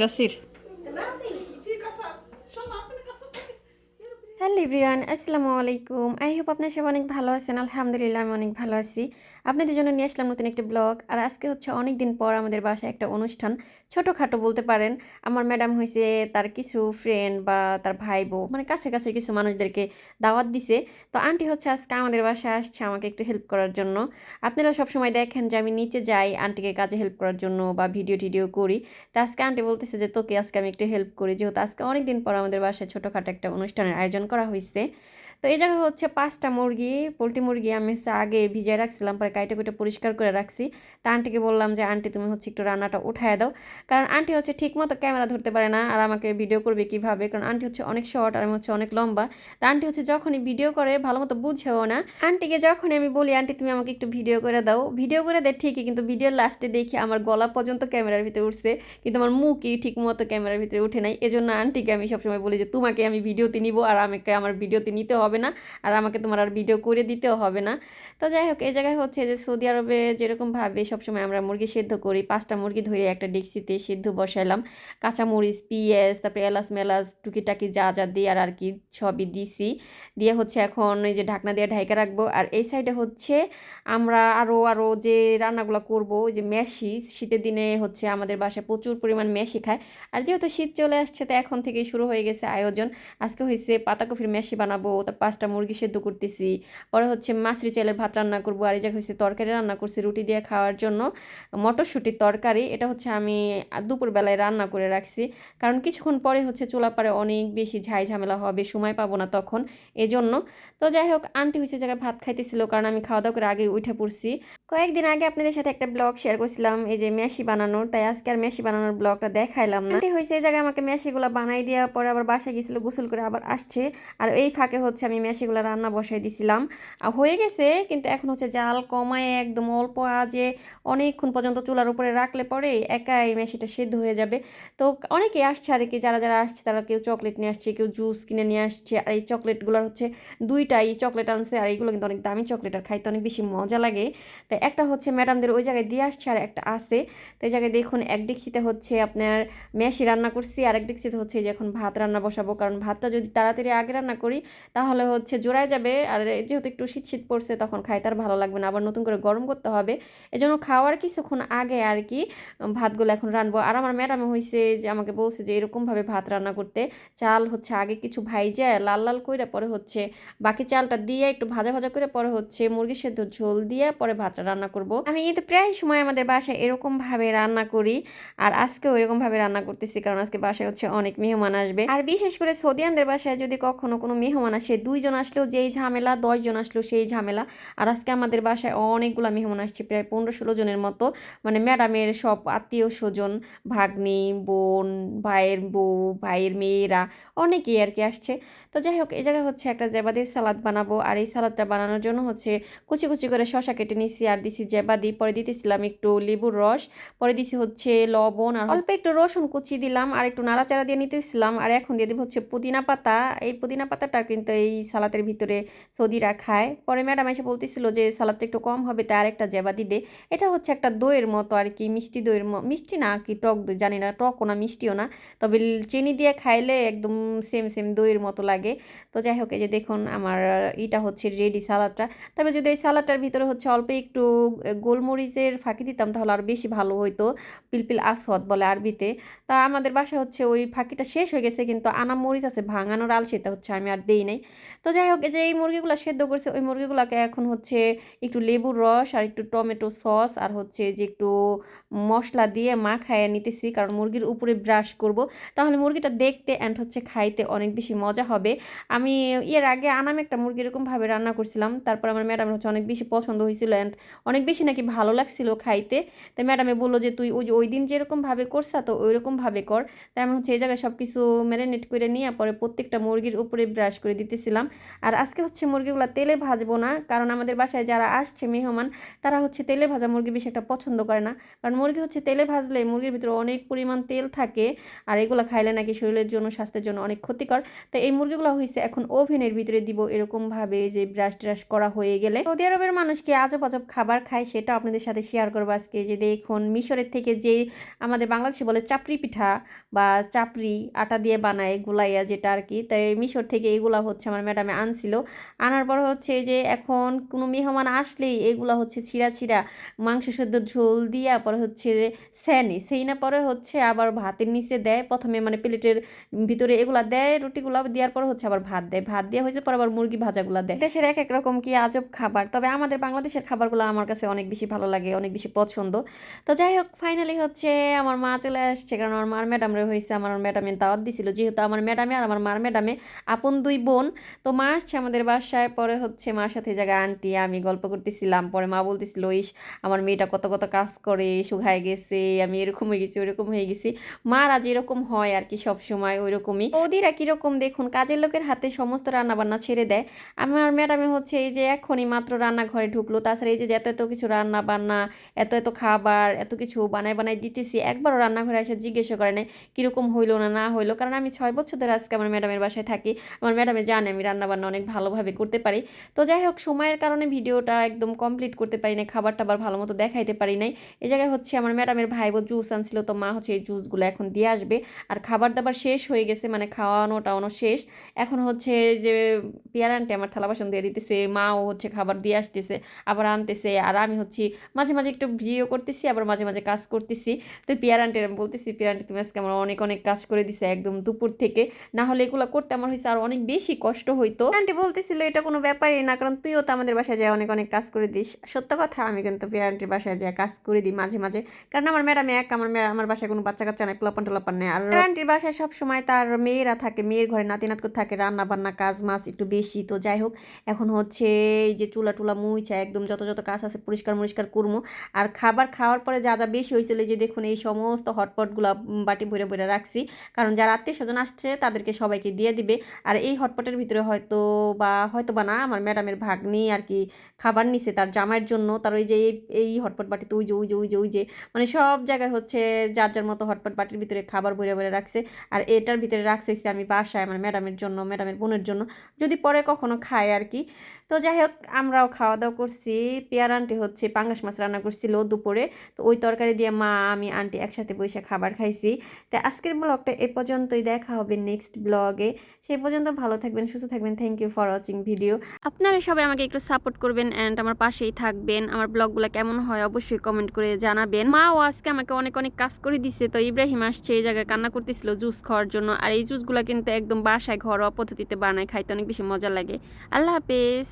así, así. Hello everyone, আসসালামু আলাইকুম। I hope আপনার সব অনেক ভালো আছেন। আলহামদুলিল্লাহ, আমি অনেক ভালো আছি। আপনাদের জন্য নিয়ে আসলাম নতুন একটা ব্লগ। আর আজকে হচ্ছে অনেক দিন পর আমাদের বাসায় একটা অনুষ্ঠান। ছোটোখাটো বলতে পারেন, আমার ম্যাডাম হয়েছে তার কিছু ফ্রেন্ড বা তার ভাই বউ মানে কাছে কাছে কিছু মানুষদেরকে দাওয়াত দিছে। তো আন্টি হচ্ছে আজকে আমাদের বাসায় আসছে আমাকে একটু হেল্প করার জন্য। আপনারা সবসময় দেখেন যে আমি নিচে যাই আন্টিকে কাজে হেল্প করার জন্য বা ভিডিও টিডিও করি। তো আজকে আন্টি বলতেছে যে, তোকে আজকে আমি একটু হেল্প করি। যেহেতু আজকে অনেক দিন পর আমাদের বাসায় ছোটোখাটো একটা অনুষ্ঠানের আয়োজন করা হয়েছে তো এই জায়গায় হচ্ছে পাঁচটা মুরগি, পোলট্রি মুরগি আমি হচ্ছে আগে ভিজিয়ে রাখছিলাম, পরে কাইটে কুটে পরিষ্কার করে রাখছি। তা আন্টিকে বললাম যে, আন্টি, তুমি হচ্ছে একটু রান্নাটা উঠায় দাও। কারণ আন্টি হচ্ছে ঠিক মতো ক্যামেরা ধরতে পারে না আর আমাকে ভিডিও করবে কীভাবে? কারণ আন্টি হচ্ছে অনেক শর্ট আর আমি হচ্ছে অনেক লম্বা। তা আন্টি হচ্ছে যখনই ভিডিও করে ভালো মতো বুঝেও না। আন্টিকে যখনই আমি বলি, আন্টি, তুমি আমাকে একটু ভিডিও করে দাও। ভিডিও করে দেয় ঠিকই, কিন্তু ভিডিওর লাস্টে দেখি আমার গলা পর্যন্ত ক্যামেরার ভিতরে উঠছে, কিন্তু আমার মুখই ঠিক মতো ক্যামেরার ভিতরে উঠে নাই। এজন্য আন্টিকে আমি সবসময় বলি যে, তোমাকে আমি ভিডিওতে নিব আর আমাকে আমার ভিডিওতে নিতে হবে না। আর আমাকে তোমার আর ভিডিও করে দিতেও হবে না। তো যাই হোক, এই জায়গায় হচ্ছে যে সৌদি আরবে যেরকমভাবে সবসময় আমরা মুরগি সেদ্ধ করি, পাঁচটা মুরগি ধরে একটা ডেক্সিতে সেদ্ধ বসাইলাম। কাঁচামরিচ, পিঁয়াজ, তারপরে এলাচ মেলাচ টুকিটাকি যা যা দিয়ে আর আর কি সবই দিছি। দিয়ে হচ্ছে এখন এই যে ঢাকনা দিয়ে ঢাইকা রাখব। আর এই সাইডে হচ্ছে আমরা আরও আরও যে রান্নাগুলো করব, ওই যে মেশি, শীতের দিনে হচ্ছে আমাদের বাসায় প্রচুর পরিমাণ মেশি খায়। আর যেহেতু শীত চলে আসছে, তো এখন থেকেই শুরু হয়ে গেছে আয়োজন। আজকে হয়েছে পাতাকপির মেশি বানাবো তার পাঁচটা মুরগি সেদ্ধ করতেছি। পরে হচ্ছে মাছরি চালের ভাত রান্না করব, আর এই জায়গায় হয়েছে তরকারি রান্না করছি রুটি দিয়ে খাওয়ার জন্য। মটরশুঁটির তরকারি, এটা হচ্ছে আমি দুপুরবেলায় রান্না করে রাখছি। কারণ কিছুক্ষণ পরে হচ্ছে চুলা পারে অনেক বেশি ঝাই ঝামেলা হবে, সময় পাবো না তখন, এজন্য। তো যাই হোক, আন্টি হচ্ছে জায়গায় ভাত খাইতেছিল, কারণ আমি খাওয়া দাওয়া করে আগে উঠে পড়ছি। কয়েকদিন আগে আপনাদের সাথে একটা ব্লগ শেয়ার করছিলাম, এই যে মেশি বানানোর তাই আজকে আর মেশি বানানোর ব্লগটা দেখাইলাম না। হয়েছে এই জায়গায় আমাকে মেশিগুলো বানাই দেওয়ার পরে আবার বাসায় গেছিল, গোসল করে আবার আসছে। আর এই ফাঁকে হচ্ছে আমি মেশিগুলো রান্না বসাই দিছিলাম। আর হয়ে গেছে, কিন্তু এখন হচ্ছে জাল কমায় একদম অল্প আজে অনেকক্ষণ পর্যন্ত চুলার উপরে রাখলে পরে একাই মেশিটা সেদ্ধ হয়ে যাবে। তো অনেকে আসছে আর কি, যারা যারা আসছে তারা কেউ চকলেট নিয়ে আসছে, কেউ জুস কিনে নিয়ে আসছে। আর এই চকলেটগুলোর হচ্ছে দুইটাই চকলেট আনছে আর এইগুলো কিন্তু অনেক দামি চকলেট আর খাইতে অনেক বেশি মজা লাগে। তো একটা হচ্ছে ম্যাডামদের ওই জায়গায় দিয়ে আসছে আর একটা আছে। তো এই জায়গায় দেখুন, এক ডিক্সিতে হচ্ছে আপনার মেশি রান্না করছি আর এক ডিক্সিতে হচ্ছে যে এখন ভাত রান্না বসাবো। কারণ ভাতটা যদি তাড়াতাড়ি আগে রান্না করি, তাহলে হচ্ছে জোড়ায় যাবে। আর যেহেতু একটু শীত শীত পড়ছে, তখন খাইতে আর ভালো লাগবে না। আবার নতুন করে গরম করতে হবে। এজন্য খাওয়ার কিছুক্ষণ আগে আর কি ভাতগুলো এখন রানবো আর আমার ম্যাডাম হয়েছে যে, আমাকে বলছে যে, এরকমভাবে ভাত রান্না করতে। চাল হচ্ছে আগে কিছু ভাইজা, লাল লাল করে পরে হচ্ছে বাকি চালটা দিয়ে একটু ভাজা ভাজা করে পরে হচ্ছে মুরগি সেদ্ধ ঝোল দিয়ে পরে ভাতটা রান্না করব। আমি কিন্তু প্রায় সময় আমাদের বাসায় এরকমভাবে রান্না করি। আর আজকেও এরকমভাবে রান্না করতেছি, কারণ আজকে বাসায় হচ্ছে অনেক মেহমান আসবে। আর বিশেষ করে সৌদিয়ানদের বাসায় যদি কখনো কোনো মেহমান আসে, দুইজন আসলেও যেই ঝামেলা, দশজন আসলেও সেই ঝামেলা। আর আজকে আমাদের বাসায় অনেকগুলো মেহমান আসছে, প্রায় পনেরো ষোলো জনের মতো। মানে ম্যাডামের সব আত্মীয় স্বজন, ভাগ্নি, বোন, ভাইয়ের বউ, ভাইয়ের মেয়েরা, অনেকেই আর কি আসছে। তো যাই হোক এই জায়গায় হচ্ছে একটা জেবাদির সালাদ বানাবো। আর এই সালাদটা বানানোর জন্য হচ্ছে কুচি কুচি করে শশা কেটে নিছি আর দিছি জেবাদি। পরে দিতেছিলাম একটু লেবুর রস, পরে দিছি হচ্ছে লবণ আর অল্প একটু রসুন কুচি দিলাম আর একটু নাড়াচাড়া দিয়ে নিতেছিলাম। আর এখন দিয়ে দিব হচ্ছে পুদিনা পাতা। এই পুদিনা পাতাটা কিন্তু এই সালাদের ভিতরে সৌদিরা খায়। পরে ম্যাডাম এসে বলতেছিল যে, সালাদটা একটু কম হবে, তাই আর একটা জেবাদি দে। এটা হচ্ছে একটা দইয়ের মতো আর কি, মিষ্টি দইয়ের মিষ্টি না কি টক দই, জানি না, টকও না, মিষ্টিও না। তবে চিনি দিয়ে খাইলে একদম সেম সেম দইয়ের মতো লাগে। তো যাই হোক, এই যে দেখুন, আমার এটা হচ্ছে রেডি সালাদটা। তবে যদি এই সালাদটার ভিতরে হচ্ছে অল্প একটু গোলমরিচের ফাঁকি দিতাম, তাহলে আরও বেশি ভালো হইতো। পিলপিল আসদ বলে আরবিতে। তা আমাদের বাসায় হচ্ছে ওই ফাঁকিটা শেষ হয়ে গেছে, কিন্তু আনা মরিচ আছে, ভাঙানোর আল সেটা হচ্ছে আমি আর দেই নাই। তো যাই হোক যে এই মুরগিগুলো সেদ্ধ করছে, ওই মুরগিগুলোকে এখন হচ্ছে একটু লেবুর রস আর একটু টমেটো সস আর হচ্ছে যে একটু মশলা দিয়ে মা খাইয়ে নিতেছি, কারণ মুরগির উপরে ব্রাশ করব। তাহলে মুরগিটা দেখতে অ্যান্ড হচ্ছে খাইতে অনেক বেশি মজা হবে। আমি এর আগে আনাম একটা মুরগি এরকমভাবে রান্না করছিলাম, তারপর আমার ম্যাডামের হচ্ছে অনেক বেশি পছন্দ হয়েছিল অ্যান্ড অনেক বেশি নাকি ভালো লাগছিল খাইতে। তাই ম্যাডামে বলল যে, তুই ওই ওই দিন যেরকমভাবে করছা তো ওই রকমভাবে কর। তাই আমি হচ্ছে এই জায়গায় সব কিছু ম্যারিনেট করে নিয়ে পরে প্রত্যেকটা মুরগির উপরে ব্রাশ করে দিতেছিলাম। আর আজকে হচ্ছে মুরগিগুলো তেলে ভাজবো না, কারণ আমাদের বাসায় যারা আসছে মেহমান, তারা হচ্ছে তেলে ভাজা মুরগি বেশি একটা পছন্দ করে না। কারণ মুরগি হচ্ছে তেলে ভাজলে মুরগির ভিতরে অনেক পরিমাণ তেল থাকে, আর এগুলো খাইলে নাকি শরীরের জন্য, স্বাস্থ্যের জন্য অনেক ক্ষতিকর। তো এই মুরগিগুলো হয়েছে এখন ওভেনের ভিতরে দিব এরকমভাবে যে ব্রাশ ট্রাশ করা হয়ে গেলে। সৌদি আরবের মানুষ কি আজব আজব খাবার খায় সেটা আপনাদের সাথে শেয়ার করব আজকে। যে দেখুন, মিশরের থেকে যে আমাদের বাংলাদেশে বলে চাপড়ি পিঠা বা চাপড়ি আটা দিয়ে বানায়, গুলাইয়া যেটা আর কি, তাই মিশর থেকে এগুলা হচ্ছে আমার ম্যাডামে আনছিল। আনার পর হচ্ছে যে এখন কোনো মেহমান আসলেই এগুলা হচ্ছে ছিঁড়া ছিঁড়া মাংস সেদ্ধ ঝোল দিয়া পরে হচ্ছে স্যানি সেই না পরে হচ্ছে আবার ভাতের নিচে দেয়। প্রথমে মানে প্লেটের ভিতরে এগুলা দেয়, রুটিগুলা দেওয়ার পর হচ্ছে আবার ভাত দেয়। ভাত দেওয়া হয়েছে, পর আবার মুরগি ভাজাগুলা দেয়। দেশের এক এক রকম কি আজব খাবার। তবে আমাদের বাংলাদেশের খাবারগুলো আমার কাছে অনেক বেশি ভালো লাগে, অনেক বেশি পছন্দ। তো যাই হোক ফাইনালি হচ্ছে আমার মা চলে আসছে। কারণ আমার মার ম্যাডামরে হয়েছে। আমার ম্যাডামের দাওয়াত দিছিল। যেহেতু আমার ম্যাডামে আর আমার মার ম্যাডামে আপন দুই বোন। তো মা আসছে আমাদের বাসায়, পরে হচ্ছে মার সাথে এই জায়গায় আন্টি, আমি গল্প করতেছিলাম, পরে মা বলতেছিল, ইস, আমার মেয়েটা কত কত কাজ করে, শুকায় গেছে, আমি এরকম হয়ে গেছি ওরকম হয়ে গেছি। মার আজ এরকম হয় আর কি সব সময় ওই রকমই ওদিরা কীরকম দেখুন, কাজের লোকের হাতে সমস্ত রান্না বান্না ছেড়ে দেয়। আমার ম্যাডামে হচ্ছে এই যে এখনই মাত্র রান্নাঘরে ঢুকলো, তাছাড়া এই যে এত এত কিছু রান্না বান্না এত এত খাবার, এত কিছু বানায় বানায় দিতেছি, একবারও রান্নাঘরে এসে জিজ্ঞেস করে নাই কীরকম হইল না না হইল। কারণ আমি ছয় বছর ধরে আজকে আমার ম্যাডামের বাসায় থাকি আমার ম্যাডামে জানে আমি রান্না বান্না অনেক ভালোভাবে করতে পারি। তো যাই হোক সময়ের কারণে ভিডিওটা একদম কমপ্লিট করতে পারি নাই খাবার টাবার ভালো মতো দেখাইতে পারি নাই। এই জায়গায় হচ্ছে আমার ম্যাডামের ভাই বোন জুস আনছিল, তো মা হচ্ছে এই জুসগুলো এখন দিয়ে আসবে। আর খাবার দাবার শেষ হয়ে গেছে মানে খাওয়ানো টাওয়ানো শেষ। এখন হচ্ছে যে পেয়ার আন্টি আমার থালা বাসন দিয়ে দিতেছে, মাও হচ্ছে খাবার দিয়ে আসতেছে, আবার আনতেছে। আর আমি হচ্ছে মাঝে মাঝে একটু ভিডিও করতেছি, আবার মাঝে মাঝে কাজ করতেছি। তো পেয়ার আন্টির আমি বলতেছি, পেয়ার আন্টি তুমি আজকে আমার অনেক অনেক কাজ করে দিছে একদম দুপুর থেকে। না হলে এগুলো করতে আমার হয়েছে আর অনেক বেশি কষ্ট হইতো। আন্টি বলতেছিল এটা কোনো ব্যাপারই না কারণ তুইও তো আমাদের বাসায় যায় অনেক অনেক কাজ করে দিস। সত্য কথা আমি কিন্তু পেয়ার আন্টির বাসায় যায় কাজ করে দিই মাঝে মাঝে। কারণ আমার ম্যাডাম এক আমার মে- আমার বাসায় কোনো বাচ্চা কাচ্চা নাই পোলাপান টোলাপান নেই। আর আন্টির বাসায় সব সময় তার মেয়েরা থাকে মেয়ের ঘরে নাতি নাতকু থাকে রান্না বান্না কাজ মাছ একটু বেশি। তো যাই হোক এখন হচ্ছে এই যে চুলা টুলা মুইছে একদম যত যত কাজ আছে পরিষ্কার মরিষ্কার করব আর খাবার খাওয়ার পরে যা যা বেশি হয়েছিল যে দেখুন এই সমস্ত হটপটগুলো বাটি ভরে ভরে রাখছি। কারণ যারা আত্মীয় স্বজন আসছে তাদেরকে সবাইকে দিয়ে দিবে। আর এই হটপটের ভিতরে হয়তো বা হয়তো বা না, আমার ম্যাডামের ভাগ্নি আর কি খাবার নিছে তার জামাইয়ের জন্য। তার ওই যে এই- হটপট বাটিতে ওই যে ওই যে ওই যে ওই যে মানে সব জায়গায় হচ্ছে যার যার মতো হটপট বাটির ভিতরে খাবার ভরে ভরে রাখছে। আর এটার ভিতরে রাখছে আমি বাসায় আমার ম্যাডামের জন্য, ম্যাডামের বোনের জন্য। যদি পরে কখনো খায় আর কি তো যাই হোক আমরাও খাওয়া দাওয়া করছি। পেয়ার আন্টি হচ্ছে, পাঙ্গাস মাছ রান্না করছিল দুপুরে। তো ওই তরকারি দিয়ে মা, আমি, আন্টি একসাথে বসে খাবার খাইছি। তো আজকের ব্লগটা এ পর্যন্তই। দেখা হবে নেক্সট ব্লগে। সেই পর্যন্ত ভালো থাকবেন, সুস্থ থাকবেন। Thank you for watching video আপনারা সবাই আমাকে একটু সাপোর্ট করবেন অ্যান্ড আমার পাশেই থাকবেন। আমার ব্লগগুলো কেমন হয় অবশ্যই কমেন্ট করে জানাবেন। মাও আজকে আমাকে অনেক অনেক কাজ করে দিচ্ছে তো ইব্রাহিম আসছে, এই জায়গায় কান্না করতেছিল জুস খাওয়ার জন্য। আর এই জুসগুলো কিন্তু একদম বাসায় ঘরোয়া পদ্ধতিতে বানায়, খাইতে অনেক বেশি মজা লাগে। আল্লাহ হাফেজ।